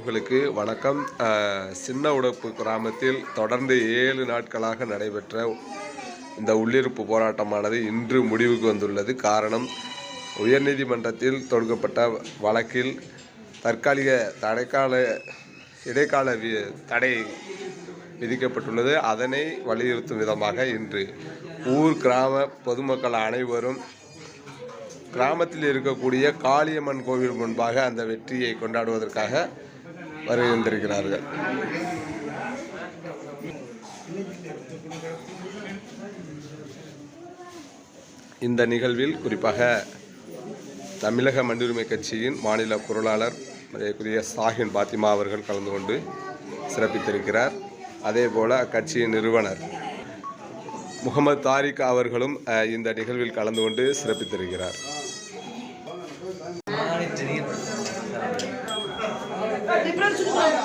உறவுகளுக்கு வணக்கம். சின்ன உடப்பு கிராமத்தில் தொடர்ந்து ஏழு நாட்களாக நடைபெற்ற இந்த உள்ளிருப்பு போராட்டமானது இன்று முடிவுக்கு வந்துள்ளது. காரணம் உயர்நீதிமன்றத்தில் தொடுக்கப்பட்ட வழக்கில் தற்காலிக தடைக்கால இடைக்கால வி- தடை விதிக்கப்பட்டுள்ளது. அதனை வலியுறுத்தும் விதமாக இன்று ஊர் கிராம பொதுமக்கள் அனைவரும் கிராமத்தில் இருக்கக்கூடிய காளியம்மன் கோவில் முன்பாக அந்த வெற்றியை கொண்டாடுவதற்காக வருகின்றிருக்கிறார்கள். இந்த நிகழ்வில் குறிப்பாக தமிழக மண்ணுரிமை கட்சியின் மாநில பொருளாளர் மரியாதைக்குரிய சாஹின் பாத்திமா அவர்கள் கலந்து கொண்டு சிறப்பித்திருக்கிறார். அதேபோல அக்கட்சியின் நிறுவனர் முகமது தாரிக் அவர்களும் இந்த நிகழ்வில் கலந்து கொண்டு சிறப்பித்திருக்கிறார்.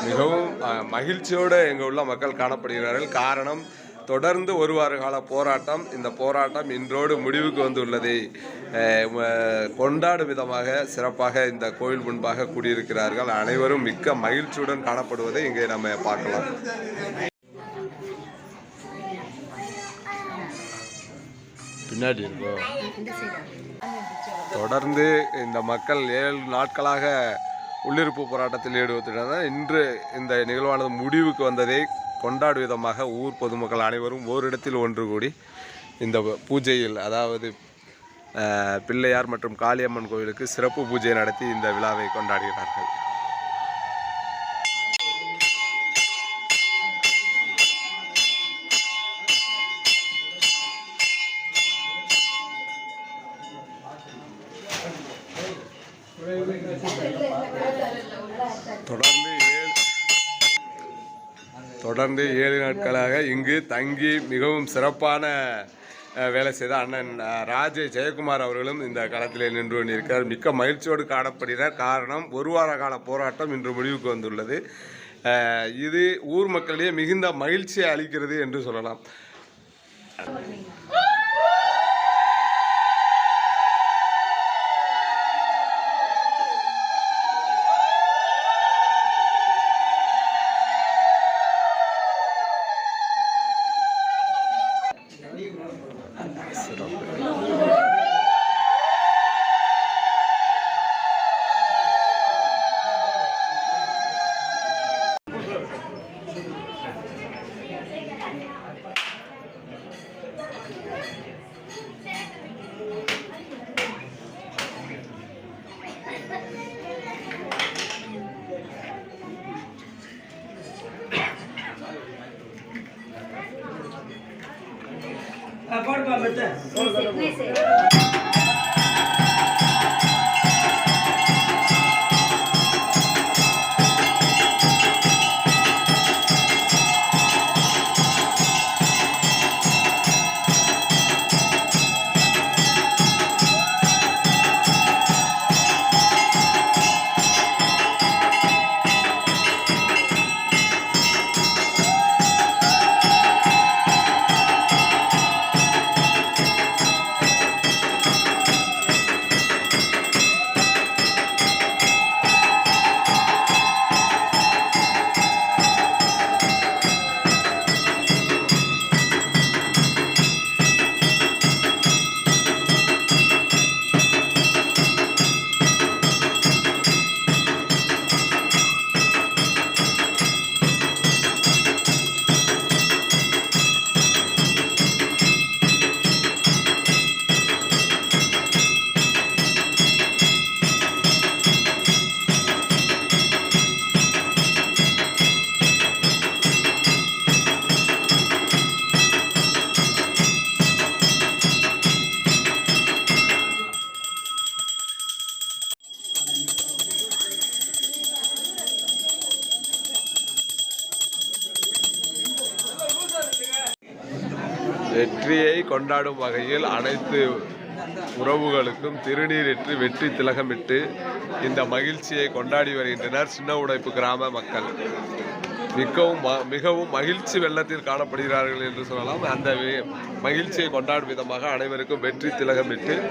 மிகவும் மகிழ்ச்சியோடு எங்கள் உள்ள மக்கள் காணப்படுகிறார்கள். காரணம் தொடர்ந்து ஒரு வார கால போராட்டம். இந்த போராட்டம் இன்றோடு முடிவுக்கு வந்துள்ளதை கொண்டாடும் விதமாக சிறப்பாக இந்த கோயில் முன்பாக கூடியிருக்கிறார்கள். அனைவரும் மிக்க மகிழ்ச்சியுடன் காணப்படுவதை இங்கே நம்ம பார்க்கலாம். பின்னாடி இருக்கோ? தொடர்ந்து இந்த மக்கள் ஏழு நாட்களாக உள்ளிருப்பு போராட்டத்தில் ஈடுபட்டுள்ளனர் இன்று இந்த நிகழ்வானது முடிவுக்கு வந்ததை கொண்டாடும் விதமாக ஊர் பொதுமக்கள் அனைவரும் ஓரிடத்தில் ஒன்று கூடி இந்த பூஜையில் அதாவது பிள்ளையார் மற்றும் காளியம்மன் கோவிலுக்கு சிறப்பு பூஜை நடத்தி இந்த விழாவை கொண்டாடுகிறார்கள். தொடர்ந்து ஏழு தொடர்ந்து ஏழு நாட்களாக இங்கு தங்கி மிகவும் சிறப்பான வேலை செய்த அண்ணன் ராஜே ஜெயக்குமார் அவர்களும் இந்த களத்திலே நின்று கொண்டிருக்கிறார். மிக்க மகிழ்ச்சியோடு காணப்படுகிறார். காரணம் ஒரு வார கால போராட்டம் இன்று முடிவுக்கு வந்துள்ளது. இது ஊர் மக்களிடையே மிகுந்த மகிழ்ச்சியை அளிக்கிறது என்று சொல்லலாம். पकड़ का बच्चा வெற்றியை கொண்டாடும் வகையில் அனைத்து உறவுகளுக்கும் திருநீரிட்டு வெற்றி திலகமிட்டு இந்த மகிழ்ச்சியை கொண்டாடி வருகின்றனர் சின்ன உடைப்பு கிராம மக்கள். மிகவும் மிகவும் மகிழ்ச்சி வெள்ளத்தில் காணப்படுகிறார்கள் என்று சொல்லலாம். அந்த மகிழ்ச்சியை கொண்டாடும் விதமாக அனைவருக்கும் வெற்றி திலகமிட்டு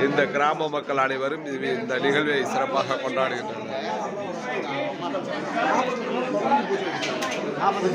இந்த கிராம மக்கள் அனைவரும் இது- இந்த நிகழ்வை சிறப்பாக கொண்டாடுகின்றனர். நாற்பது